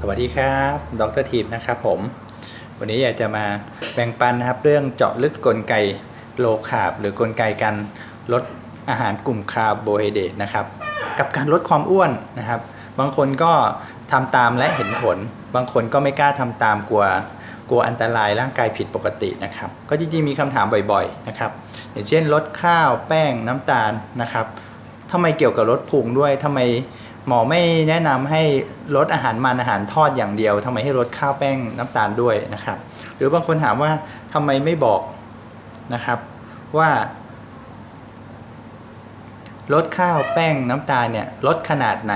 สวัสดีครับ ดรทีมนะครับผม วันนี้อยากจะมาแบ่งปันนะครับเรื่องเจาะลึกกลไกโลคาบหรือกลไกการลดอาหารกลุ่มคาร์โบไฮเดรตนะครับ กับการลดความอ้วนนะครับ บางคนก็ทำตามและเห็นผล บางคนก็ไม่กล้าทำตามกลัวกลัวอันตรายร่างกายผิดปกตินะครับ ก็จริงๆมีคำถามบ่อยๆนะครับ อย่างเช่นลดข้าวแป้งน้ำตาลนะครับทำไมเกี่ยวกับลดพุงด้วยทำไม หมอไม่แนะนำให้ลดอาหารมันอาหารทอดอย่างเดียวทำไมให้ลดข้าวแป้งน้ำตาลด้วยนะครับ หรือบางคนถามว่าทำไมไม่บอกนะครับว่า ลดข้าวแป้งน้ำตาลเนี่ยลดขนาดไหน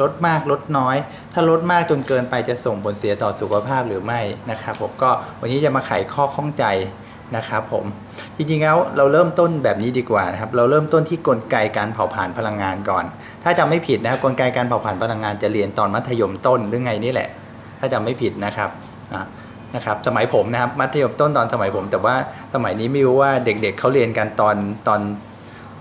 ลดมากลดน้อย ถ้าลดมากจนเกินไปจะส่งผลเสียต่อสุขภาพหรือไม่นะครับผมก็วันนี้จะมาไขข้อข้องใจ นะครับผมจริงๆแล้วเราเริ่มต้นแบบนี้ดีกว่านะครับเราเริ่มต้นที่กลไกการเผาผลาญพลังงานก่อน ถ้าจำไม่ผิดนะครับกลไกการเผาผลาญพลังงานจะเรียนตอนมัธยมต้นหรือไงนี่แหละ ถ้าจำไม่ผิดนะครับนะครับสมัยผมนะครับมัธยมต้นตอนสมัยผม แต่ว่าสมัยนี้ไม่รู้ว่าเด็กๆเเขาเรียนกันตอนตอน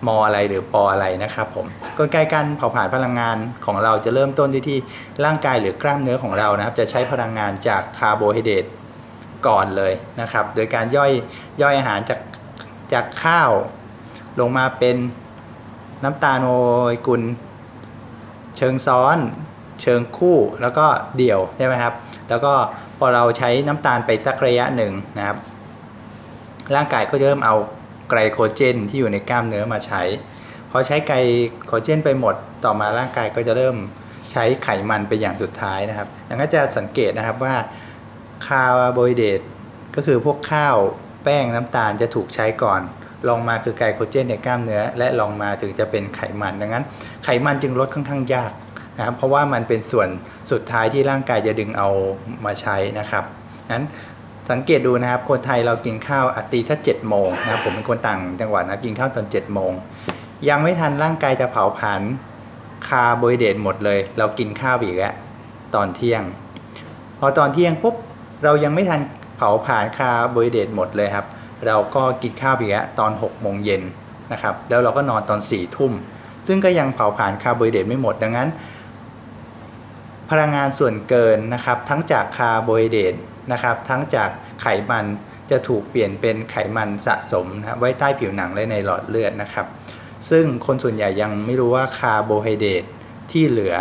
มอะไรหรือปออะไรนะครับผมกลไกการเผาผลาญพลังงานของเราจะเริ่มต้นที่ที่ร่างกายหรือกล้ามเนื้อของเรานะครับ จะใช้พลังงานจากคาร์โบไฮเดรต ก่อนเลยนะครับ โดยการย่อยย่อยอาหารจากจากข้าว ลงมาเป็นน้ำตาลโมเลกุล เชิงซ้อน เชิงคู่แล้วก็เดี่ยวใช่ไหมครับ แล้วก็พอเราใช้น้ำตาลไปสักระยะหนึ่งนะครับ ร่างกายก็จะเริ่มเอาไกลโคเจนที่อยู่ในกล้ามเนื้อมาใช้พอใช้ไกลโคเจนไปหมดต่อมาร่างกายก็จะเริ่มใช้ไขมันเป็นอย่างสุดท้ายนะครับดังนั้นจะสังเกตนะครับว่า คาร์โบไฮเดรตก็คือพวกข้าวแป้งน้ำตาลจะถูกใช้ก่อนลองมาคือไกลโคเจนในกล้ามเนื้อ และลองมาถึงจะเป็นไขมันดังนั้น ไขมันจึงลดค่อนข้างยากนะครับเพราะว่ามันเป็นส่วนสุดท้ายที่ร่างกายจะดึงเอามาใช้นะครับนั้นสังเกตดูนะครับคนไทยเรากินข้าวอัตีถ้าเจ็ดโมงนะครับผมเป็นคนต่างจังหวัดนะกินข้าวตอนเจ็ดโมงยังไม่ทันร่างกายจะเผาผลาญคาร์โบไฮเดรตหมดเลย เรากินข้าวอีกแล้วตอนเที่ยง พอตอนเที่ยงปุ๊บ เรายังไม่ทันเผาผลาญคาร์โบไฮเดรตหมดเลยครับ เราก็กินข้าวอีกแล้วตอน6กโมงเย็นนะครับ แล้วเราก็นอนตอน4ี่ทุ่ม ซึ่งก็ยังเผาผลาญคาร์โบไฮเดรตไม่หมด ดังนั้น พลังงานส่วนเกินนะครับ ทั้งจากคาร์โบไฮเดรตนะครับ ทั้งจากไขมันจะถูกเปลี่ยนเป็นไขมันสะสมนะไว้ใต้ผิวหนังและในหลอดเลือดนะครับ ซึ่งคนส่วนใหญ่ยังไม่รู้ว่าคาร์โบไฮเดรตที่เหลือ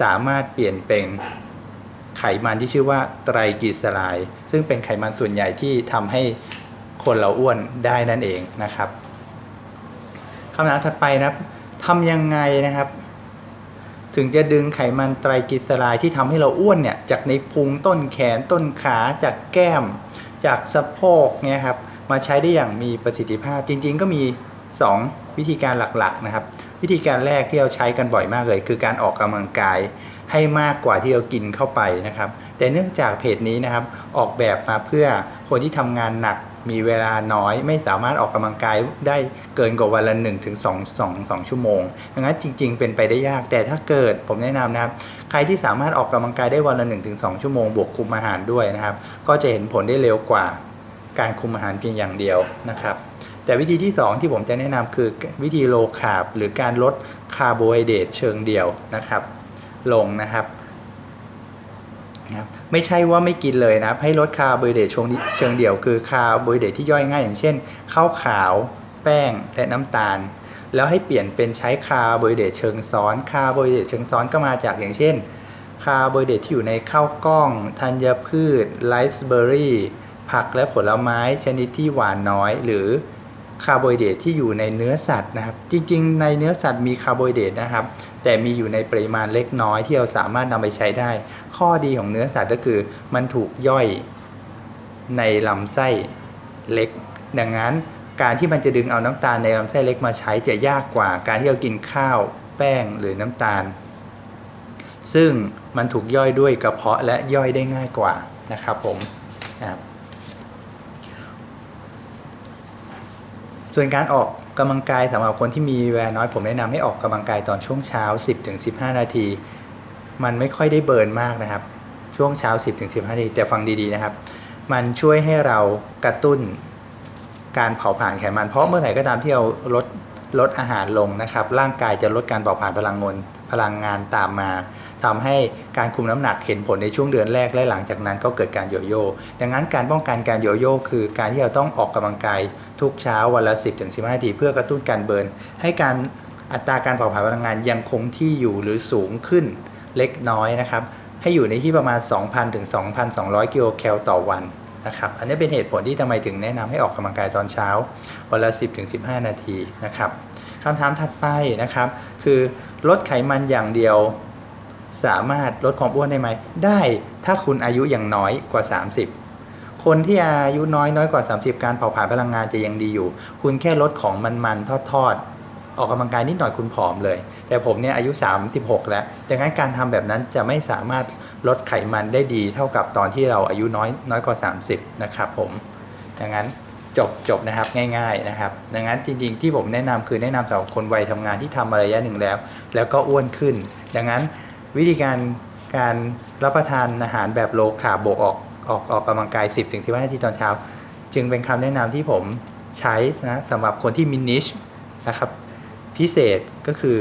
สามารถเปลี่ยนเป็น ไขมันที่ชื่อว่าไตรกลีเซอไรด์ซึ่งเป็นไขมันส่วนใหญ่ที่ทำให้คนเราอ้วนได้นั่นเองนะครับคำถามถัดไปนะครับทำยังไงนะครับ ถึงจะดึงไขมันไตรกลีเซอไรด์ที่ทำให้เราอ้วนเนี่ยจากในพุงต้นแขนต้นขาจากแก้ม จากสะโพกเนี่ยครับมาใช้ได้อย่างมีประสิทธิภาพจริง ๆ ก็มี 2 วิธีการหลักๆนะครับ วิธีการแรกที่เราใช้กันบ่อยมากเลย คือการออกกำลังกายให้มากกว่าที่เรากินเข้าไปนะครับ แต่เนื่องจากเพจนี้นะครับ ออกแบบมาเพื่อคนที่ทำงานหนักมีเวลาน้อยไม่สามารถออกกำลังกายได้เกินกว่าวันละ1ถึง2 2 2ชั่วโมงดังนั้นจริง ๆ เป็นไปได้ยากแต่ถ้าเกิดผมแนะนำนะครับ ใครที่สามารถออกกำลังกายได้วันละ1ถึง2ชั่วโมงบวกคุมอาหารด้วยนะครับ ก็จะเห็นผลได้เร็วกว่าการคุมอาหารเพียงอย่างเดียวนะครับ แต่วิธีที่ 2 ที่ผมจะแนะนำคือวิธีโลคาร์บหรือการลดคาร์โบไฮเดรตเชิงเดียวนะครับ ลงนะครับนะครับไม่ใช่ว่าไม่กินเลยนะครับ ให้ลดคาร์โบไฮเดรตเชิงเดี่ยวคือคาร์โบไฮเดรตที่ย่อยง่าย อย่างเช่นข้าวขาวแป้งและน้ำตาล แล้วให้เปลี่ยนเป็นใช้คาร์โบไฮเดรตเชิงซ้อนคาร์โบไฮเดรตเชิงซ้อนก็มาจากอย่างเช่น คาร์โบไฮเดรตที่อยู่ในข้าวกล้องธัญพืชไรซ์เบอร์รี่ผักและผลไม้ชนิดที่หวานน้อยหรือ คาร์โบไฮเดรตที่อยู่ในเนื้อสัตว์นะครับ จริงๆ ในเนื้อสัตว์มีคาร์โบไฮเดรตนะครับ แต่มีอยู่ในปริมาณเล็กน้อยที่เราสามารถนำไปใช้ได้ ข้อดีของเนื้อสัตว์ก็คือ มันถูกย่อยในลำไส้เล็ก ดังนั้นการที่มันจะดึงเอาน้ำตาลในลำไส้เล็กมาใช้จะยากกว่า การที่เรากินข้าว แป้งหรือน้ำตาล ซึ่งมันถูกย่อยด้วยกระเพาะและย่อยได้ง่ายกว่านะครับผมนะครับ ส่วนการออกกำลังกายสำหรับคนที่มีแวน้อย ผมแนะนำให้ออกกำลังกายตอนช่วงเช้า 10-15 นาที มันไม่ค่อยได้เบิร์นมากนะครับ ช่วงเช้า 10-15 นาทีแต่ฟังดีๆนะครับ มันช่วยให้เรากระตุ้นการเผาผลาญไขมัน เพราะเมื่อไหร่ก็ตามที่เราลด ลดอาหารลงนะครับ ร่างกายจะลดการเผาผลาญพลังงานพลังงานตามมาทำให้การคุมน้ำหนักเห็นผลในช่วงเดือนแรกและหลังจากนั้นก็เกิดการโยโย่ดังนั้นการป้องกันการโยโย่คือการที่เราต้องออกกำลังกายทุกเช้าวันละ 10-15นาทีเพื่อกระตุ้นการเบิร์นให้การอัตราการเผาผลาญพลังงานยังคงที่อยู่หรือสูงขึ้นเล็กน้อยนะครับ ให้อยู่ในที่ประมาณ 2,000ถึง2,200 กิโลแคลต่อวัน นะครับอันนี้เป็นเหตุผลที่ทำไมถึงแนะนำให้ออกกำลังกายตอนเช้าวันละ10ถึง15 นาทีนะครับคำถามถัดไปนะครับ คือลดไขมันอย่างเดียว สามารถลดความอ้วนได้ไหม ได้ถ้าคุณอายุอย่างน้อยกว่า 30คนที่อายุน้อยน้อยกว่า 30 การเผาผลาญพลังงานจะยังดีอยู่ คุณแค่ลดของมันๆทอดๆ ออกกำลังกายนิดหน่อยคุณผอมเลย แต่ผมเนี่ยอายุ 36 แล้วดังนั้นการทำแบบนั้นจะไม่สามารถลดไขมันได้ดีเท่ากับตอนที่เราอายุน้อยน้อยกว่า 30 นะครับผมดังนั้นจบจบนะครับง่ายๆนะครับ ดังนั้นจริงๆที่ผมแนะนำคือแนะนำสำหรับคนวัยทำงานที่ทำมาระยะหนึ่งแล้ว แล้วก็อ้วนขึ้น ดังนั้นวิธีการการรับประทานอาหารแบบโลคาร์บบวกออกออกออกกำลังกาย 10 ถึง15นาทีตอนเช้า จึงเป็นคำแนะนำที่ผมใช้นะสำหรับคนที่มินิชนะครับ พิเศษก็คือ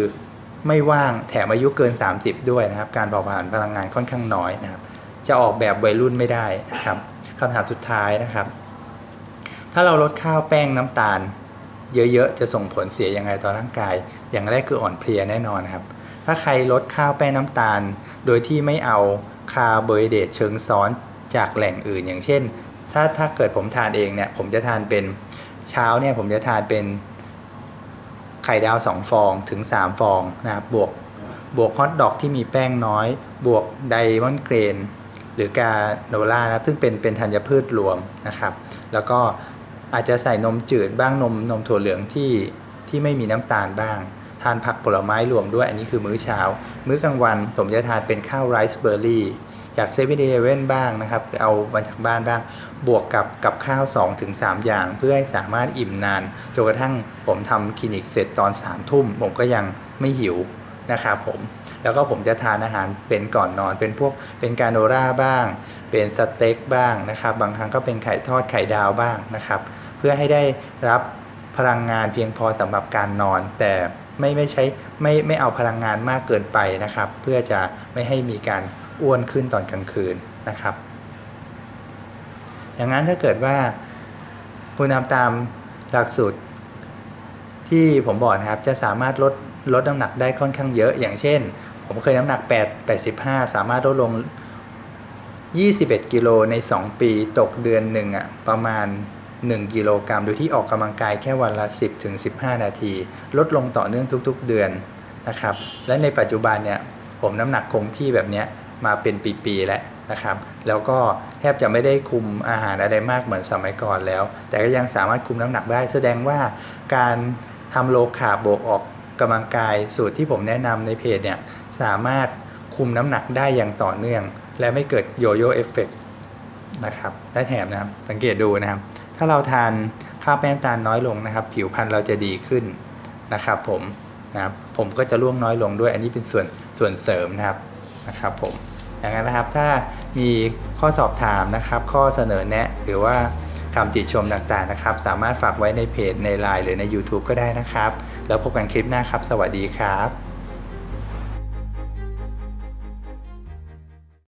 ไม่ว่างแถมอายุเกิน 30 ด้วยนะครับ การเผาผลาญพลังงานค่อนข้างน้อยนะครับ จะออกแบบวัยรุ่นไม่ได้นะครับคำถามสุดท้ายนะครับ ถ้าเราลดข้าวแป้งน้ำตาล เยอะๆจะส่งผลเสียยังไงต่อร่างกาย อย่างแรกคืออ่อนเพลียแน่นอนครับ ถ้าใครลดข้าวแป้งน้ำตาล โดยที่ไม่เอาคาร์โบไฮเดรตเชิงซ้อนจากแหล่งอื่น อย่างเช่น ถ้าถ้าเกิดผมทานเองเนี่ยผมจะทานเป็นเช้าเนี่ยผมจะทานเป็น ไข่ดาว 2 ฟองถึง 3 ฟองนะครับบวกบวกฮอทดอกที่มีแป้งน้อย บวกไดมอนด์เกรนหรือกาโนล่านะครับ ซึ่งเป็นเป็นธัญพืชรวมนะครับ แล้วก็อาจจะใส่นมจืดบ้างนมนมถั่วเหลืองที่ที่ไม่มีน้ำตาลบ้าง ทานผักผลไม้รวมด้วยอันนี้คือมื้อเช้า มื้อกลางวันผมจะทานเป็นข้าวไรซ์เบอร์รี่จากเซเว่นเดเว่นบ้างนะครับหรือเอามาจากบ้านบ้าง บวกกับกับข้าว 2-3 อย่าง เพื่อให้สามารถอิ่มนานจนกระทั่งผมทำคลินิกเสร็จตอน3ามทุ่มผมก็ยังไม่หิวนะครับผมแล้วก็ผมจะทานอาหารเป็นก่อนนอน เป็นพวกเป็นกาโนราบ้าง เป็นสเต็กบ้างนะครับ บางครั้งก็เป็นไข่ทอดไข่ดาวบ้างนะครับ เพื่อให้ได้รับพลังงานเพียงพอสำหรับการนอน แต่ไม่ไม่ใช้ไม่ไม่เอาพลังงานมากเกินไปนะครับ เพื่อจะไม่ให้มีการอ้วนขึ้นตอนกลางคืนนะครับ อย่างนั้นถ้าเกิดว่าคุณทำตามหลักสูตรที่ผมบอกนะครับจะสามารถลดลดน้ำหนักได้ค่อนข้างเยอะ อย่างเช่น ผมเคยน้ำหนัก 8 85 สามารถลดลง 21 กิโลใน 2 ปีตกเดือนหนึ่งอะประมาณ 1 กิโลกรัมโดยที่ออกกำลังกายแค่วันละ 10ถึง15 นาที ลดลงต่อเนื่องทุกๆเดือนนะครับ และในปัจจุบันเนี่ยผมน้ำหนักคงที่แบบเนี้ยมาเป็นปีๆแล้ว นะครับ แล้วก็แทบจะไม่ได้คุมอาหารอะไรมากเหมือนสมัยก่อนแล้ว แต่ก็ยังสามารถคุมน้ำหนักได้ แสดงว่าการทำโลคาบวกออกกำลังกายสูตรที่ผมแนะนำในเพจเนี่ยสามารถคุมน้ำหนักได้อย่างต่อเนื่อง และไม่เกิดโยโย่เอฟเฟกนะครับและแถมนะครับสังเกตดูนะครับ ถ้าเราทานข้าวแป้งตาลน้อยลงนะครับ ผิวพรรณเราจะดีขึ้นนะครับผมนะครับผมก็จะร่วงน้อยลงด้วยอันนี้เป็นส่วนส่วนเสริมนะครับนะครับผม อย่างนั้นนะครับ ถ้ามีข้อสอบถามนะครับ ข้อเสนอแนะ หรือว่าคำติชมต่างๆนะครับ สามารถฝากไว้ในเพจใน Line หรือใน YouTube ก็ได้นะครับ แล้วพบกันคลิปหน้าครับ สวัสดีครับ